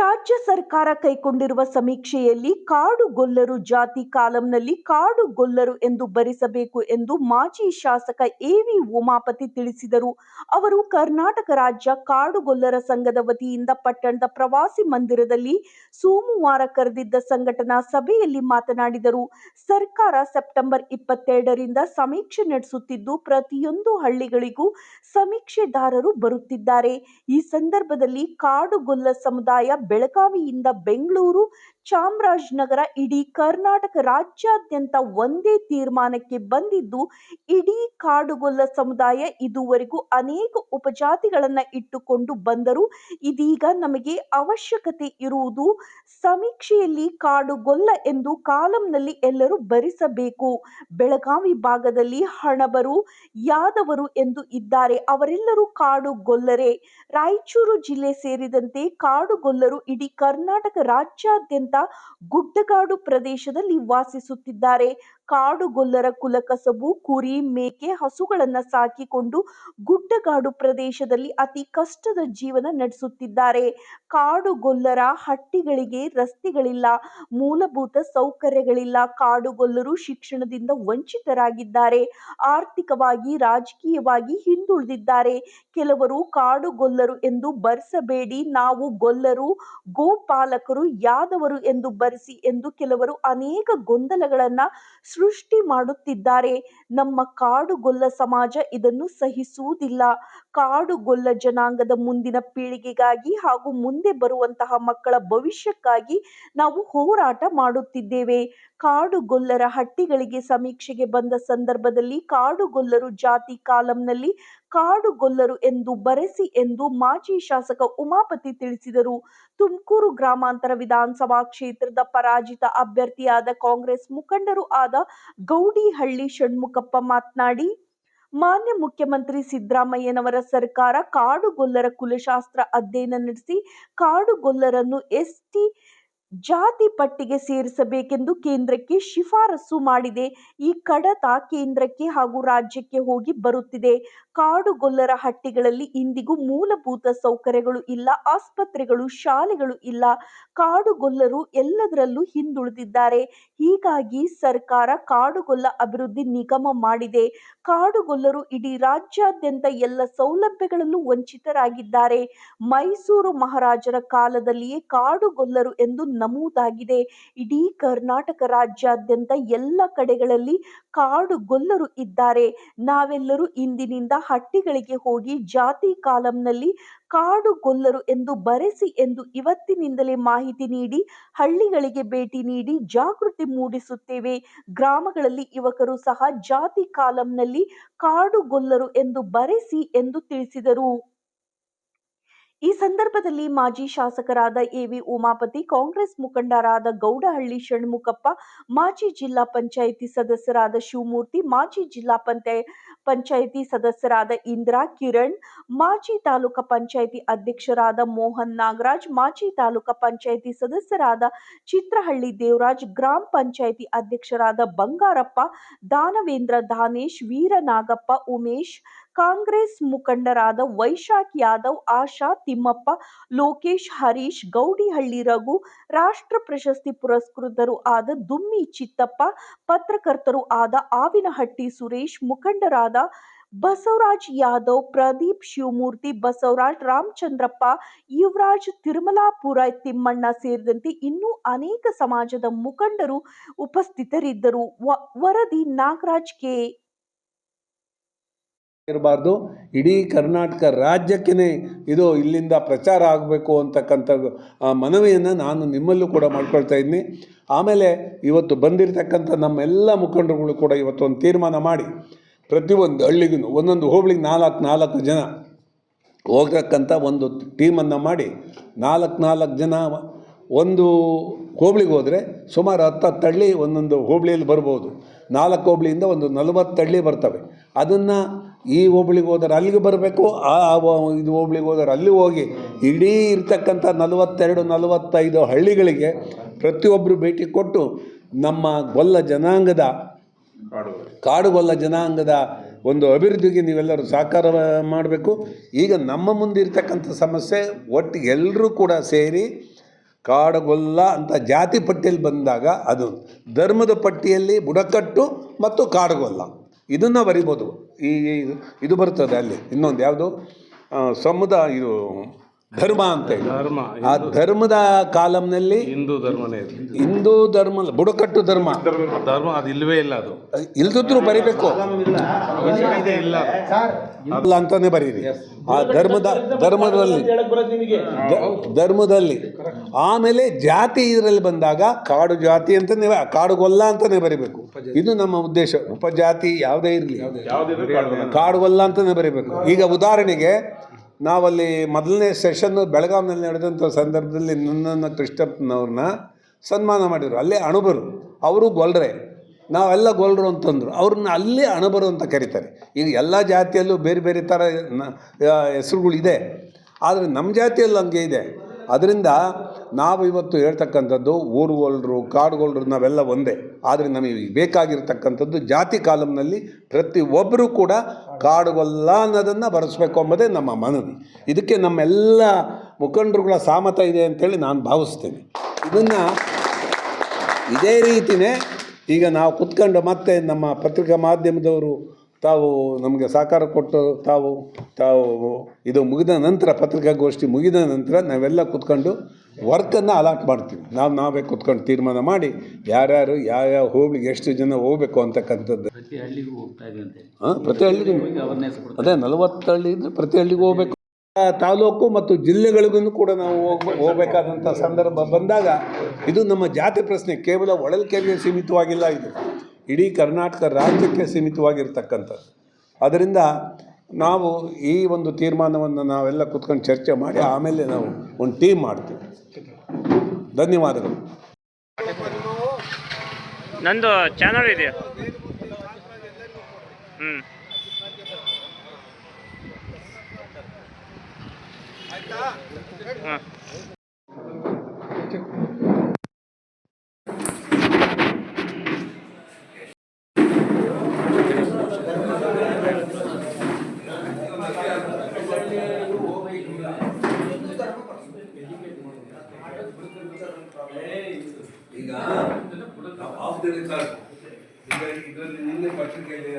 ರಾಜ್ಯ ಸರ್ಕಾರ ಕೈಗೊಂಡಿರುವ ಸಮೀಕ್ಷೆಯಲ್ಲಿ ಕಾಡುಗೊಲ್ಲರು ಜಾತಿ ಕಾಲಂನಲ್ಲಿ ಕಾಡುಗೊಲ್ಲರು ಎಂದು ಭರಿಸಬೇಕು ಎಂದು ಮಾಜಿ ಶಾಸಕ ಎವಿ ಉಮಾಪತಿ ತಿಳಿಸಿದರು. ಅವರು ಕರ್ನಾಟಕ ರಾಜ್ಯ ಕಾಡುಗೊಲ್ಲರ ಸಂಘದ ವತಿಯಿಂದ ಪಟ್ಟಣದ ಪ್ರವಾಸಿ ಮಂದಿರದಲ್ಲಿ ಸೋಮವಾರ ಕರೆದಿದ್ದ ಸಂಘಟನಾ ಸಭೆಯಲ್ಲಿ ಮಾತನಾಡಿದರು. ಸರ್ಕಾರ ಸೆಪ್ಟೆಂಬರ್ ಇಪ್ಪತ್ತೆರಡರಿಂದ ಸಮೀಕ್ಷೆ ನಡೆಸುತ್ತಿದ್ದು, ಪ್ರತಿಯೊಂದು ಹಳ್ಳಿಗಳಿಗೂ ಸಮೀಕ್ಷೆದಾರರು ಬರುತ್ತಿದ್ದಾರೆ. ಈ ಸಂದರ್ಭದಲ್ಲಿ ಕಾಡುಗೊಲ್ಲ ಸಮುದಾಯ ಬೆಳಗಾವಿಯಿಂದ ಬೆಂಗಳೂರು, ಚಾಮರಾಜನಗರ, ಇಡೀ ಕರ್ನಾಟಕ ರಾಜ್ಯಾದ್ಯಂತ ಒಂದೇ ತೀರ್ಮಾನಕ್ಕೆ ಬಂದಿದ್ದು, ಇಡೀ ಕಾಡುಗೊಲ್ಲ ಸಮುದಾಯ ಇದುವರೆಗೂ ಅನೇಕ ಉಪಜಾತಿಗಳನ್ನು ಇಟ್ಟುಕೊಂಡು ಬಂದರೂ ಇದೀಗ ನಮಗೆ ಅವಶ್ಯಕತೆ ಇರುವುದು ಸಮೀಕ್ಷೆಯಲ್ಲಿ ಕಾಡುಗೊಲ್ಲ ಎಂದು ಕಾಲಂನಲ್ಲಿ ಎಲ್ಲರೂ ಭರಿಸಬೇಕು. ಬೆಳಗಾವಿ ಭಾಗದಲ್ಲಿ ಹಣಬರು, ಯಾದವರು ಎಂದು ಇದ್ದಾರೆ. ಅವರೆಲ್ಲರೂ ಕಾಡುಗೊಲ್ಲರೇ. ರಾಯಚೂರು ಜಿಲ್ಲೆ ಸೇರಿದಂತೆ ಕಾಡುಗೊಲ್ಲರು ಇಡೀ ಕರ್ನಾಟಕ ರಾಜ್ಯಾದ್ಯಂತ ಗುಡ್ಡಗಾಡು ಪ್ರದೇಶದಲ್ಲಿ ವಾಸಿಸುತ್ತಿದ್ದಾರೆ. ಕಾಡುಗೊಲ್ಲರ ಕುಲಕಸಬು, ಕುರಿ, ಮೇಕೆ, ಹಸುಗಳನ್ನ ಸಾಕಿಕೊಂಡು ಗುಡ್ಡಗಾಡು ಪ್ರದೇಶದಲ್ಲಿ ಅತಿ ಕಷ್ಟದ ಜೀವನ ನಡೆಸುತ್ತಿದ್ದಾರೆ. ಕಾಡುಗೊಲ್ಲರ ಹಟ್ಟಿಗಳಿಗೆ ರಸ್ತೆಗಳಿಲ್ಲ, ಮೂಲಭೂತ ಸೌಕರ್ಯಗಳಿಲ್ಲ. ಕಾಡುಗೊಲ್ಲರು ಶಿಕ್ಷಣದಿಂದ ವಂಚಿತರಾಗಿದ್ದಾರೆ. ಆರ್ಥಿಕವಾಗಿ, ರಾಜಕೀಯವಾಗಿ ಹಿಂದುಳಿದಿದ್ದಾರೆ. ಕೆಲವರು ಕಾಡುಗೊಲ್ಲರು ಎಂದು ಬರೆಸಬೇಡಿ, ನಾವು ಗೊಲ್ಲರು, ಗೋಪಾಲಕರು, ಯಾದವರು ಎಂದು ಬರೆಸಿ ಎಂದು ಕೆಲವರು ಅನೇಕ ಗೊಂದಲಗಳನ್ನ ಸೃಷ್ಟಿ ಮಾಡುತ್ತಿದ್ದಾರೆ. ನಮ್ಮ ಕಾಡುಗೊಲ್ಲ ಸಮಾಜ ಇದನ್ನು ಸಹಿಸುವುದಿಲ್ಲ. ಕಾಡುಗೊಲ್ಲ ಜನಾಂಗದ ಮುಂದಿನ ಪೀಳಿಗೆಗಾಗಿ ಹಾಗೂ ಮುಂದೆ ಬರುವಂತಹ ಮಕ್ಕಳ ಭವಿಷ್ಯಕ್ಕಾಗಿ ನಾವು ಹೋರಾಟ ಮಾಡುತ್ತಿದ್ದೇವೆ. ಕಾಡುಗೊಲ್ಲರ ಹಟ್ಟಿಗಳಿಗೆ ಸಮೀಕ್ಷೆಗೆ ಬಂದ ಸಂದರ್ಭದಲ್ಲಿ ಕಾಡುಗೊಲ್ಲರು ಜಾತಿ ಕಾಲಂನಲ್ಲಿ ಕಾಡುಗೊಲ್ಲರು ಎಂದು ಬರೆಸಿ ಎಂದು ಮಾಜಿ ಶಾಸಕ ಉಮಾಪತಿ ತಿಳಿಸಿದರು. ತುಮಕೂರು ಗ್ರಾಮಾಂತರ ವಿಧಾನಸಭಾ ಕ್ಷೇತ್ರದ ಪರಾಜಿತ ಅಭ್ಯರ್ಥಿಯಾದ ಕಾಂಗ್ರೆಸ್ ಮುಖಂಡರು ಆದ ಗೌಡಿಹಳ್ಳಿ ಷಣ್ಮುಖಪ್ಪ ಮಾತನಾಡಿ, ಮಾನ್ಯ ಮುಖ್ಯಮಂತ್ರಿ ಸಿದ್ದರಾಮಯ್ಯನವರ ಸರ್ಕಾರ ಕಾಡುಗೊಲ್ಲರ ಕುಲಶಾಸ್ತ್ರ ಅಧ್ಯಯನ ನಡೆಸಿ, ಕಾಡುಗೊಲ್ಲರನ್ನು ಎಸ್ಟಿ ಜಾತಿ ಪಟ್ಟಿಗೆ ಸೇರಿಸಬೇಕೆಂದು ಕೇಂದ್ರಕ್ಕೆ ಶಿಫಾರಸು ಮಾಡಿದೆ. ಈ ಕಡತ ಕೇಂದ್ರಕ್ಕೆ ಹಾಗೂ ರಾಜ್ಯಕ್ಕೆ ಹೋಗಿ ಬರುತ್ತಿದೆ. ಕಾಡುಗೊಲ್ಲರ ಹಟ್ಟಿಗಳಲ್ಲಿ ಇಂದಿಗೂ ಮೂಲಭೂತ ಸೌಕರ್ಯಗಳು ಇಲ್ಲ, ಆಸ್ಪತ್ರೆಗಳು, ಶಾಲೆಗಳು ಇಲ್ಲ. ಕಾಡುಗೊಲ್ಲರು ಎಲ್ಲದರಲ್ಲೂ ಹಿಂದುಳಿದಿದ್ದಾರೆ. ಹೀಗಾಗಿ ಸರ್ಕಾರ ಕಾಡುಗೊಲ್ಲ ಅಭಿವೃದ್ಧಿ ನಿಗಮ ಮಾಡಿದೆ. ಕಾಡುಗೊಲ್ಲರು ಇಡೀ ರಾಜ್ಯಾದ್ಯಂತ ಎಲ್ಲ ಸೌಲಭ್ಯಗಳಲ್ಲೂ ವಂಚಿತರಾಗಿದ್ದಾರೆ. ಮೈಸೂರು ಮಹಾರಾಜರ ಕಾಲದಲ್ಲಿಯೇ ಕಾಡುಗೊಲ್ಲರು ಎಂದು ನಮೂದಾಗಿದೆ. ಇಡೀ ಕರ್ನಾಟಕ ರಾಜ್ಯಾದ್ಯಂತ ಎಲ್ಲ ಕಡೆಗಳಲ್ಲಿ ಕಾಡುಗೊಲ್ಲರು ಇದ್ದಾರೆ. ನಾವೆಲ್ಲರೂ ಇಂದಿನಿಂದ ಹಟ್ಟಿಗಳಿಗೆ ಹೋಗಿ ಜಾತಿ ಕಾಲಂನಲ್ಲಿ ಕಾಡುಗೊಲ್ಲರು ಎಂದು ಬರೆಸಿ ಎಂದು ಇವತ್ತಿನಿಂದಲೇ ಮಾಹಿತಿ ನೀಡಿ, ಹಳ್ಳಿಗಳಿಗೆ ಭೇಟಿ ನೀಡಿ ಜಾಗೃತಿ ಮೂಡಿಸುತ್ತೇವೆ. ಗ್ರಾಮಗಳಲ್ಲಿ ಯುವಕರು ಸಹ ಜಾತಿ ಕಾಲಂನಲ್ಲಿ ಕಾಡುಗೊಲ್ಲರು ಎಂದು ಬರೆಸಿ ಎಂದು ತಿಳಿಸಿದರು. ಈ ಸಂದರ್ಭದಲ್ಲಿ ಮಾಜಿ ಶಾಸಕರಾದ ಎವಿ ಉಮಾಪತಿ, ಕಾಂಗ್ರೆಸ್ ಮುಖಂಡರಾದ ಗೌಡಹಳ್ಳಿ ಷಣ್ಮುಖಪ್ಪ, ಮಾಜಿ ಜಿಲ್ಲಾ ಪಂಚಾಯಿತಿ ಸದಸ್ಯರಾದ ಶಿವಮೂರ್ತಿ, ಮಾಜಿ ಜಿಲ್ಲಾ ಪಂಚಾಯ ಪಂಚಾಯಿತಿ ಸದಸ್ಯರಾದ ಇಂದಿರಾ ಕಿರಣ್, ಮಾಜಿ ತಾಲೂಕಾ ಪಂಚಾಯಿತಿ ಅಧ್ಯಕ್ಷರಾದ ಮೋಹನ್ ನಾಗರಾಜ್, ಮಾಜಿ ತಾಲೂಕಾ ಪಂಚಾಯಿತಿ ಸದಸ್ಯರಾದ ಚಿತ್ರಹಳ್ಳಿ ದೇವರಾಜ್, ಗ್ರಾಮ ಪಂಚಾಯಿತಿ ಅಧ್ಯಕ್ಷರಾದ ಬಂಗಾರಪ್ಪ, ದಾನವೇಂದ್ರ ದಾನೇಶ್, ವೀರನಾಗಪ್ಪ, ಉಮೇಶ್ ಕಾಂಗ್ರೆಸ್ ಮುಖಂಡರಾದ ವೈಶಾಖ್ ಯಾದವ್, ಆಶಾ ತಿಮ್ಮಪ್ಪ, ಲೋಕೇಶ್ ಹರೀಶ್, ಗೌಡಿಹಳ್ಳಿ ರಘು, ರಾಷ್ಟ್ರ ಪ್ರಶಸ್ತಿ ಪುರಸ್ಕೃತರು ಆದ ದುಮ್ಮಿ ಚಿತ್ತಪ್ಪ, ಪತ್ರಕರ್ತರು ಆದ ಆವಿನಹಟ್ಟಿ ಸುರೇಶ್, ಮುಖಂಡರಾದ ಬಸವರಾಜ್ ಯಾದವ್, ಪ್ರದೀಪ್ ಶಿವಮೂರ್ತಿ, ಬಸವರಾಜ್ ರಾಮಚಂದ್ರಪ್ಪ, ಯುವರಾಜ್ ತಿರುಮಲಾಪುರ ತಿಮ್ಮಣ್ಣ ಸೇರಿದಂತೆ ಇನ್ನೂ ಅನೇಕ ಸಮಾಜದ ಮುಖಂಡರು ಉಪಸ್ಥಿತರಿದ್ದರು. ವರದಿ ನಾಗರಾಜ್ ಕೆ. ಇರಬಾರ್ದು. ಇಡೀ ಕರ್ನಾಟಕ ರಾಜ್ಯಕ್ಕೇ ಇದು ಇಲ್ಲಿಂದ ಪ್ರಚಾರ ಆಗಬೇಕು ಅಂತಕ್ಕಂಥ ಮನವಿಯನ್ನು ನಾನು ನಿಮ್ಮಲ್ಲೂ ಕೂಡ ಮಾಡ್ಕೊಳ್ತಾ ಇದ್ದೀನಿ ಆಮೇಲೆ ಇವತ್ತು ಬಂದಿರತಕ್ಕಂಥ ನಮ್ಮೆಲ್ಲ ಮುಖಂಡರುಗಳು ಕೂಡ ಇವತ್ತು ಒಂದು ತೀರ್ಮಾನ ಮಾಡಿ, ಪ್ರತಿಯೊಂದು ಹಳ್ಳಿಗೂ ಒಂದೊಂದು ಹೋಬಳಿಗೆ ನಾಲ್ಕು ನಾಲ್ಕು ಜನ ಹೋಗ್ತಕ್ಕಂಥ ಒಂದು ಟೀಮನ್ನು ಮಾಡಿ, ನಾಲ್ಕು ನಾಲ್ಕು ಜನ ಒಂದು ಹೋಬಳಿಗೆ ಹೋದರೆ ಸುಮಾರು ಹತ್ತು ಹತ್ತು ಹಳ್ಳಿ ಒಂದೊಂದು ಹೋಬಳಿಯಲ್ಲಿ ಬರ್ಬೋದು. ನಾಲ್ಕು ಹೋಬಳಿಯಿಂದ ಒಂದು ನಲವತ್ತು ಹಳ್ಳಿ ಬರ್ತವೆ. ಅದನ್ನು ಈ ಹೋಬಳಿಗೆ ಹೋದರೆ ಅಲ್ಲಿಗೆ ಬರಬೇಕು, ಆ ಇದು ಹೋಬಳಿಗೆ ಹೋದರೆ ಅಲ್ಲಿ ಹೋಗಿ ಇಡೀ ಇರ್ತಕ್ಕಂಥ ನಲವತ್ತೆರಡು, ನಲವತ್ತೈದು ಹಳ್ಳಿಗಳಿಗೆ ಪ್ರತಿಯೊಬ್ಬರು ಭೇಟಿ ಕೊಟ್ಟು ನಮ್ಮ ಗೊಲ್ಲ ಜನಾಂಗದ ಕಾಡುಗೊಲ್ಲ ಜನಾಂಗದ ಒಂದು ಅಭಿವೃದ್ಧಿಗೆ ನೀವೆಲ್ಲರೂ ಸಹಕಾರ ಮಾಡಬೇಕು. ಈಗ ನಮ್ಮ ಮುಂದೆ ಇರ್ತಕ್ಕಂಥ ಸಮಸ್ಯೆ, ಒಟ್ಟಿಗೆ ಎಲ್ಲರೂ ಕೂಡ ಸೇರಿ ಕಾಡುಗೊಲ್ಲ ಅಂತ ಜಾತಿ ಪಟ್ಟಿಯಲ್ಲಿ ಬಂದಾಗ ಅದು ಧರ್ಮದ ಪಟ್ಟಿಯಲ್ಲಿ ಬುಡಕಟ್ಟು ಮತ್ತು ಕಾಡುಗೊಲ್ಲ. ಇದನ್ನು ಬರಿಬೋದು. ಈ ಇದು ಬರ್ತದೆ ಅಲ್ಲಿ. ಇನ್ನೊಂದು ಯಾವುದು? ಸಮುದಾಯ ಇದು ಧರ್ಮ ಅಂತ ಹೇಳಿ. ಧರ್ಮ ಆ ಧರ್ಮದ ಕಾಲಂನಲ್ಲಿ ಹಿಂದೂ ಧರ್ಮನೇ ಇದು ಹಿಂದೂ ಧರ್ಮ ಬುಡಕಟ್ಟು ಧರ್ಮ. ಧರ್ಮ ಅದು ಇಲ್ವೇ ಇಲ್ಲ ಅದು. ಇಲ್ದಿದ್ರು ಬರಿಬೇಕು. ಇಲ್ಲ. ಅಲ್ಲ ಅಂತಾನೆ ಬರೀರಿ. ಆ ಧರ್ಮದ ಧರ್ಮದಲ್ಲಿ. ಧರ್ಮದಲ್ಲಿ. ಆಮೇಲೆ ಜಾತಿ ಇದರಲ್ಲಿ ಬಂದಾಗ ಕಾಡು ಜಾತಿ ಅಂತಾನೆ ಕಾಡುಗೊಲ್ಲ ಅಂತಾನೆ ಬರಿಬೇಕು. ಇದು ನಮ್ಮ ಉದ್ದೇಶ. ಉಪಜಾತಿ ಯಾವುದೇ ಇರಲಿ. ಕಾಡುಗೊಲ್ಲ ಅಂತಾನೆ ಬರಿಬೇಕು. ಈಗ ಉದಾಹರಣೆಗೆ ನಾವಲ್ಲಿ ಮೊದಲನೇ ಸೆಷನ್ನು ಬೆಳಗಾವಿನಲ್ಲಿ ನಡೆದಂಥ ಸಂದರ್ಭದಲ್ಲಿ ನನ್ನನ್ನು ಕೃಷ್ಣಪ್ಪನವ್ರನ್ನ ಸನ್ಮಾನ ಮಾಡಿದರು. ಅಲ್ಲೇ ಅಣುಬರು. ಅವರು ಗೊಲ್ರೆ. ನಾವೆಲ್ಲ ಗೊಲ್ರು ಅಂತಂದರು ಅವ್ರನ್ನ ಅಲ್ಲೇ ಅಣಬರು ಅಂತ ಕರೀತಾರೆ. ಈಗ ಎಲ್ಲ ಜಾತಿಯಲ್ಲೂ ಬೇರೆ ಬೇರೆ ಥರ ಹೆಸ್ರುಗಳಿದೆ. ಆದರೆ ನಮ್ಮ ಜಾತಿಯಲ್ಲಿ ಹಂಗೆ ಇದೆ. ಅದರಿಂದ ನಾವು ಇವತ್ತು ಹೇಳ್ತಕ್ಕಂಥದ್ದು ಊರುಗೊಲ್ರು ಕಾಡುಗೊಲ್ರು ನಾವೆಲ್ಲ ಒಂದೇ. ಆದರೆ ನಮಗೆ ಬೇಕಾಗಿರ್ತಕ್ಕಂಥದ್ದು ಜಾತಿ ಕಾಲಂನಲ್ಲಿ ಪ್ರತಿ ಒಬ್ಬರು ಕೂಡ ಕಾಡುಗೊಲ್ಲ ಅನ್ನೋದನ್ನು ಬರೆಸ್ಬೇಕು ಎಂಬುದೇ ನಮ್ಮ ಮನವಿ. ಇದಕ್ಕೆ ನಮ್ಮೆಲ್ಲ ಮುಖಂಡರುಗಳ ಸಾಮತ ಇದೆ ಅಂತೇಳಿ ನಾನು ಭಾವಿಸ್ತೇನೆ. ಇದನ್ನು ಇದೇ ರೀತಿಯೇ ಈಗ ನಾವು ಕುತ್ಕೊಂಡು ಮತ್ತೆ ನಮ್ಮ ಪತ್ರಿಕಾ ಮಾಧ್ಯಮದವರು ತಾವು ನಮಗೆ ಸಹಕಾರ ಕೊಟ್ಟು ತಾವು ತಾವು ಇದು ಮುಗಿದ ನಂತರ ಪತ್ರಿಕಾಗೋಷ್ಠಿ ಮುಗಿದ ನಂತರ ನಾವೆಲ್ಲ ಕುತ್ಕೊಂಡು ವರ್ಕನ್ನು ಅಲಾಟ್ ಮಾಡ್ತೀವಿ. ನಾವು ನಾವೇ ಕುತ್ಕೊಂಡು ತೀರ್ಮಾನ ಮಾಡಿ ಯಾರ್ಯಾರು ಯಾವ್ಯಾವ ಹೋಗ್ಲಿಕ್ಕೆ ಎಷ್ಟು ಜನ ಹೋಗ್ಬೇಕು ಅಂತಕ್ಕಂಥದ್ದು. ಪ್ರತಿ ಹಳ್ಳಿಗೂ ಹೋಗ್ತಾ ಇದೆ ಅಂತ ಹೇಳಿ. ಹಾಂ ಪ್ರತಿ ಹಳ್ಳಿಗೂ ಅದೇ ನಲವತ್ತು ಹಳ್ಳಿ ಇದ್ರೆ ಪ್ರತಿ ಹಳ್ಳಿಗೂ ಹೋಗ್ಬೇಕು. ತಾಲೂಕು ಮತ್ತು ಜಿಲ್ಲೆಗಳಿಗೂ ಕೂಡ ನಾವು ಹೋಗ್ಬೇಕು ಹೋಗ್ಬೇಕಾದಂಥ ಸಂದರ್ಭ ಬಂದಾಗ ಇದು ನಮ್ಮ ಜಾತಿ ಪ್ರಶ್ನೆ ಕೇವಲ ಹೊಳಲ್ಕೆರೆಗೆ ಸೀಮಿತವಾಗಿಲ್ಲ ಇದು. ಇಡೀ ಕರ್ನಾಟಕ ರಾಜ್ಯಕ್ಕೆ ಸೀಮಿತವಾಗಿರ್ತಕ್ಕಂಥದ್ದು. ಅದರಿಂದ ನಾವು ಈ ಒಂದು ತೀರ್ಮಾನವನ್ನು ನಾವೆಲ್ಲ ಕುತ್ಕೊಂಡು ಚರ್ಚೆ ಮಾಡಿ ಆಮೇಲೆ ನಾವು ಒಂದು ಟೀಮ್ ಮಾಡ್ತೀವಿ. ಧನ್ಯವಾದಗಳು. ನಂದು ಚಾನಲ್ ಇದೆಯಾ ಹ್ಞೂ ಹಾಂ. ಈಗ ಇದರಲ್ಲಿ ನಿನ್ನೆ ಪತ್ರಿಕೆಯಲ್ಲಿ